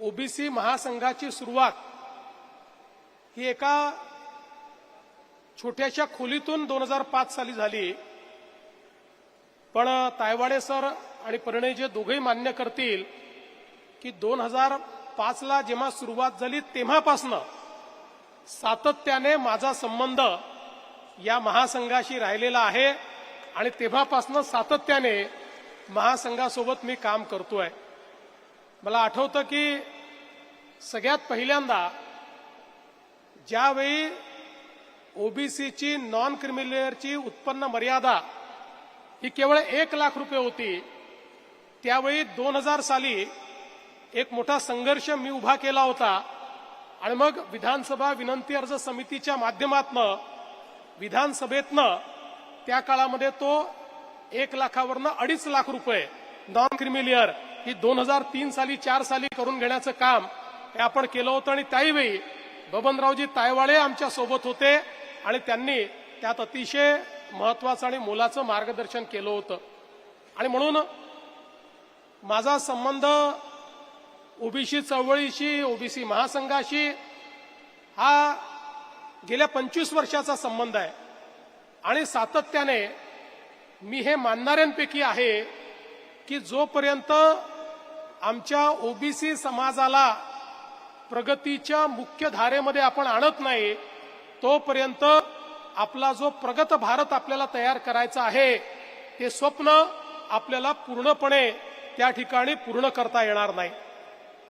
OBC महासंघाची सुरुवात ही एका छोट्याशा खोलीतून दोन हजार पाच साली झाली. पण तायवाडे सर आणि परिणय दोघेही मान्य करतील की दोन हजार पाचला जेव्हा सुरुवात झाली तेव्हापासनं सातत्याने माझा संबंध या महासंघाशी राहिलेला आहे आणि तेव्हापासनं सातत्याने महासंघासोबत मी काम करतोय. मला आठवतं की सगळ्यात पहिल्यांदा ज्यावेळी ओबीसीची नॉन क्रिमिलेअरची उत्पन्न मर्यादा ही केवळ एक लाख रुपये होती त्यावेळी दोन हजार साली एक मोठा संघर्ष मी उभा केला होता आणि मग विधानसभा विनंती अर्ज समितीच्या माध्यमातनं विधानसभेतनं त्या काळामध्ये तो एक लाखावरनं अडीच लाख रुपये नॉन क्रिमिलियर ही दोन हजार तीन साली चार साली करून घेण्याचं काम हे आपण केलं होतं आणि त्याहीवेळी बबनरावजी तायवाळे आमच्यासोबत होते आणि त्यांनी त्यात अतिशय महत्वाचं आणि मोलाचं मार्गदर्शन केलं होतं. आणि म्हणून माझा संबंध ओबीसी चळवळीशी ओबीसी महासंघाशी हा गेल्या पंचवीस वर्षाचा संबंध आहे. आणि सातत्याने मी हे मानणाऱ्यांपैकी आहे की जोपर्यंत आमच्या ओबीसी समाजाला प्रगतीच्या मुख्य धारेमध्ये आपण आणत नाही तोपर्यंत आपला जो प्रगत भारत आपल्याला तयार करायचा आहे ते स्वप्न आपल्याला पूर्णपणे त्या ठिकाणी पूर्ण करता येणार नाही.